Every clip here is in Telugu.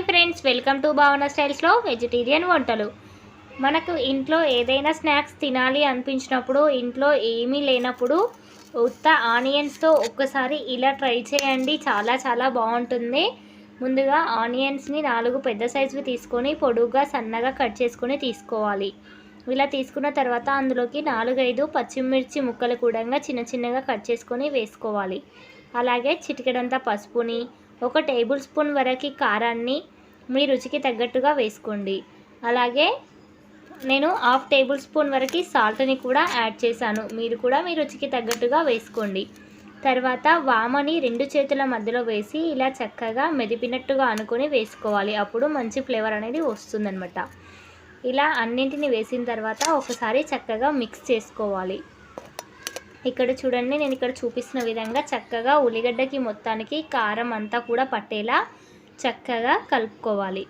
హాయ్ ఫ్రెండ్స్ వెల్కమ్ టు భావన స్టైల్స్లో వెజిటేరియన్ వంటలు. మనకు ఇంట్లో ఏదైనా స్నాక్స్ తినాలి అనిపించినప్పుడు ఇంట్లో ఏమీ లేనప్పుడు ఉత్త ఆనియన్స్తో ఒక్కసారి ఇలా ట్రై చేయండి. చాలా చాలా బాగుంటుంది. ముందుగా ఆనియన్స్ని నాలుగు పెద్ద సైజువి తీసుకొని పొడుగ్గా సన్నగా కట్ చేసుకొని తీసుకోవాలి. ఇలా తీసుకున్న తర్వాత అందులోకి నాలుగైదు పచ్చిమిర్చి ముక్కలు కూడా చిన్న చిన్నగా కట్ చేసుకొని వేసుకోవాలి. అలాగే చిటికెడంత పసుపుని ఒక టేబుల్ స్పూన్ వరకు కారాన్ని మీ రుచికి తగ్గట్టుగా వేసుకోండి. అలాగే నేను హాఫ్ టేబుల్ స్పూన్ వరకు సాల్ట్ని కూడా యాడ్ చేశాను. మీరు కూడా మీ రుచికి తగ్గట్టుగా వేసుకోండి. తర్వాత వామని రెండు చేతుల మధ్యలో వేసి ఇలా చక్కగా మెదిపినట్టుగా అనుకొని వేసుకోవాలి. అప్పుడు మంచి ఫ్లేవర్ అనేది వస్తుందన్నమాట. ఇలా అన్నింటిని వేసిన తర్వాత ఒకసారి చక్కగా మిక్స్ చేసుకోవాలి. ఇక్కడ చూడండి నేను ఇక్కడ చూపిస్తున్న విధంగా చక్కగా ఉల్లిగడ్డకి మొత్తానికి కారం అంతా కూడా పట్టేలా చక్కగా కలుపుకోవాలి.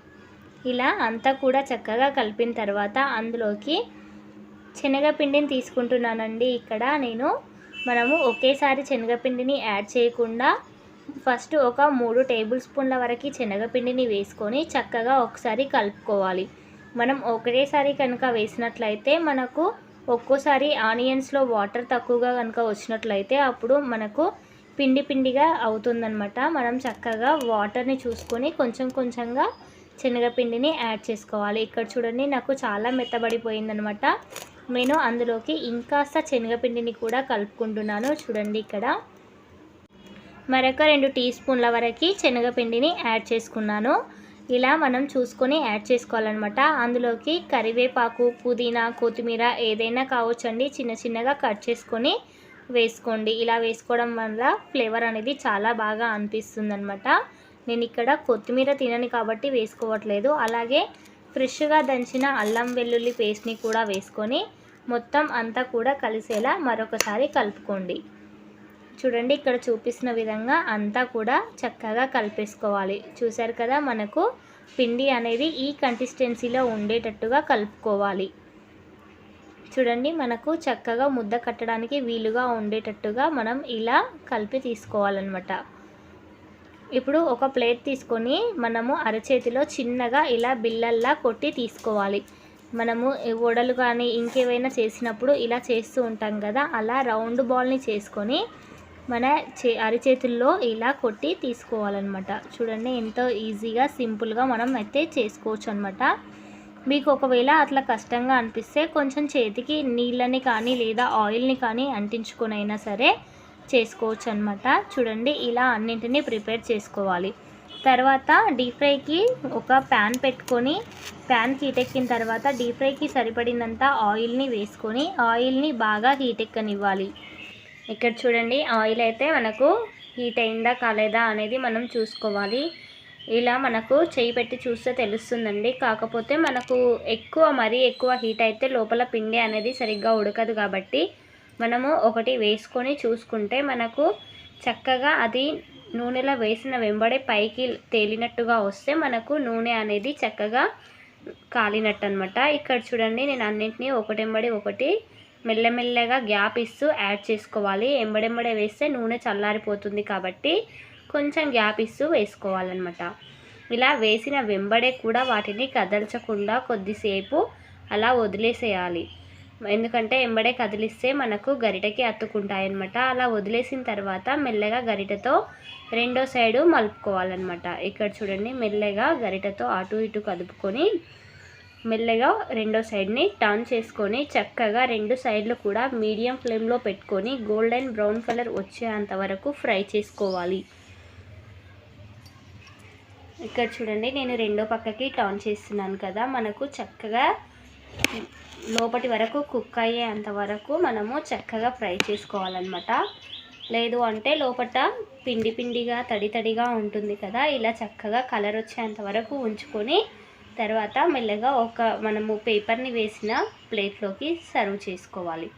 ఇలా అంతా కూడా చక్కగా కలిపిన తర్వాత అందులోకి శనగపిండిని తీసుకుంటున్నానండి. ఇక్కడ నేను మనము ఒకేసారి శనగపిండిని యాడ్ చేయకుండా ఫస్ట్ ఒక మూడు టేబుల్ స్పూన్ల వరకు శనగపిండిని వేసుకొని చక్కగా ఒకసారి కలుపుకోవాలి. మనం ఒకటేసారి కనుక వేసినట్లయితే మనకు ఒక్కోసారి ఆనియన్స్లో వాటర్ తక్కువగా కనుక వచ్చినట్లయితే అప్పుడు మనకు పిండి పిండిగా అవుతుందన్నమాట. మనం చక్కగా వాటర్ని చూసుకొని కొంచెం కొంచెంగా శనగపిండిని యాడ్ చేసుకోవాలి. ఇక్కడ చూడండి నాకు చాలా మెత్తబడిపోయిందనమాట నేను అందులోకి ఇంకాస్త శనగపిండిని కూడా కలుపుకుంటున్నాను. చూడండి ఇక్కడ. మరొక రెండు టీ స్పూన్ల వరకు శనగపిండిని యాడ్ చేసుకున్నాను. ఇలా మనం చూసుకొని యాడ్ చేసుకోవాలన్నమాట. అందులోకి కరివేపాకు పుదీనా కొత్తిమీర ఏదైనా కావచ్చండి. చిన్న చిన్నగా కట్ చేసుకొని వేసుకోండి. ఇలా వేసుకోవడం వల్ల ఫ్లేవర్ అనేది చాలా బాగా అనిపిస్తుంది అనమాట నేను ఇక్కడ కొత్తిమీర తినని కాబట్టి వేసుకోవట్లేదు. అలాగే ఫ్రెష్గా దంచిన అల్లం వెల్లుల్లి పేస్ట్ని కూడా వేసుకొని మొత్తం అంతా కూడా కలిసేలా మరొకసారి కలుపుకోండి. చూడండి ఇక్కడ చూపిస్తున్న విధంగా అంతా కూడా చక్కగా కలిపేసుకోవాలి. చూసారు కదా మనకు పిండి అనేది ఈ కన్సిస్టెన్సీలో ఉండేటట్టుగా కలుపుకోవాలి. చూడండి మనకు చక్కగా ముద్ద కట్టడానికి వీలుగా ఉండేటట్టుగా మనం ఇలా కలిపి తీసుకోవాలన్నమాట. ఇప్పుడు ఒక ప్లేట్ తీసుకొని మనము అరచేతిలో చిన్నగా ఇలా బిల్లల్లా కొట్టి తీసుకోవాలి. మనము వడలు కానీ ఇంకేవైనా చేసినప్పుడు ఇలా చేస్తూ ఉంటాం కదా అలా రౌండ్ బాల్ని చేసుకొని మన చే అరిచేతుల్లో ఇలా కొట్టి తీసుకోవాలన్నమాట. చూడండి ఎంతో ఈజీగా సింపుల్గా మనం అయితే చేసుకోవచ్చు అనమాట మీకు ఒకవేళ అట్లా కష్టంగా అనిపిస్తే కొంచెం చేతికి నీళ్ళని కానీ లేదా ఆయిల్ని కానీ అంటించుకునైనా సరే చేసుకోవచ్చు అనమాట చూడండి ఇలా అన్నింటినీ ప్రిపేర్ చేసుకోవాలి. తర్వాత డీప్ ఫ్రైకి ఒక ప్యాన్ పెట్టుకొని ప్యాన్ హీట్ ఎక్కిన తర్వాత డీప్ ఫ్రైకి సరిపడినంత ఆయిల్ని వేసుకొని ఆయిల్ని బాగా హీట్ ఎక్కనివ్వాలి. ఇక్కడ చూడండి ఆయిల్ అయితే మనకు హీట్ అయిందా కాలేదా అనేది మనం చూసుకోవాలి. ఇలా మనకు చేయి పెట్టి చూస్తే తెలుస్తుందండి. కాకపోతే మనకు ఎక్కువ మరీ ఎక్కువ హీట్ అయితే లోపల పిండి అనేది సరిగ్గా ఉడకదు కాబట్టి మనము ఒకటి వేసుకొని చూసుకుంటే మనకు చక్కగా అది నూనెలో వేసిన వెంబడే పైకి తేలినట్టుగా వస్తే మనకు నూనె అనేది చక్కగా కాలినట్టు అనమాట ఇక్కడ చూడండి నేను అన్నింటినీ ఒకటెంబడి ఒకటి మెల్లమెల్లగా గ్యాప్ ఇస్తూ యాడ్ చేసుకోవాలి. ఎంబడెంబడే వేస్తే నూనె చల్లారిపోతుంది కాబట్టి కొంచెం గ్యాప్ ఇస్తూ వేసుకోవాలన్నమాట. ఇలా వేసిన వెంబడే కూడా వాటిని కదల్చకుండా కొద్దిసేపు అలా వదిలేసేయాలి. ఎందుకంటే ఎంబడే కదిలిస్తే మనకు గరిటకి అతుక్కుంటాయన్నమాట అలా వదిలేసిన తర్వాత మెల్లగా గరిటతో రెండో సైడు మలుపుకోవాలన్నమాట. ఇక్కడ చూడండి మెల్లగా గరిటతో అటు ఇటు కదుపుకొని మెల్లగా రెండో సైడ్ని టర్న్ చేసుకొని చక్కగా రెండు సైడ్లు కూడా మీడియం ఫ్లేమ్లో పెట్టుకొని గోల్డెన్ బ్రౌన్ కలర్ వచ్చేంత వరకు ఫ్రై చేసుకోవాలి. ఇక్కడ చూడండి నేను రెండో పక్కకి టర్న్ చేస్తున్నాను కదా. మనకు చక్కగా లోపటి వరకు కుక్ అయ్యేంత వరకు మనము చక్కగా ఫ్రై చేసుకోవాలన్నమాట. లేదు అంటే లోపల పిండి పిండిగా తడి తడిగా ఉంటుంది కదా. ఇలా చక్కగా కలర్ వచ్చేంత వరకు ఉంచుకొని తర్వాత మెల్లగా ఒక మనము పేపర్ని వేసిన ప్లేట్లోకి సర్వ్ చేసుకోవాలి.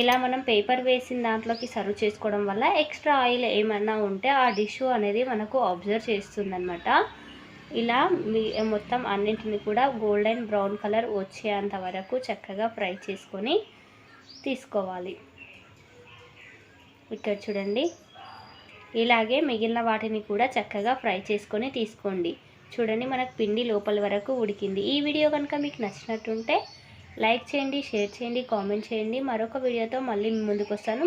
ఇలా మనం పేపర్ వేసిన దాంట్లోకి సర్వ్ చేసుకోవడం వల్ల ఎక్స్ట్రా ఆయిల్ ఏమన్నా ఉంటే ఆ డిష్ అనేది మనకు అబ్జర్వ్ చేస్తుందనమాట ఇలా మీ మొత్తం అన్నింటిని కూడా గోల్డెన్ బ్రౌన్ కలర్ వచ్చేంత వరకు చక్కగా ఫ్రై చేసుకొని తీసుకోవాలి. ఇక్కడ చూడండి. ఇలాగే మిగిలిన వాటిని కూడా చక్కగా ఫ్రై చేసుకొని తీసుకోండి. చూడండి మనకు పిండి లోపల వరకు ఉడికింది. ఈ వీడియో కనుక మీకు నచ్చినట్టుంటే లైక్ చేయండి షేర్ చేయండి కామెంట్ చేయండి. మరొక వీడియోతో మళ్ళీ ముందుకు వస్తాను.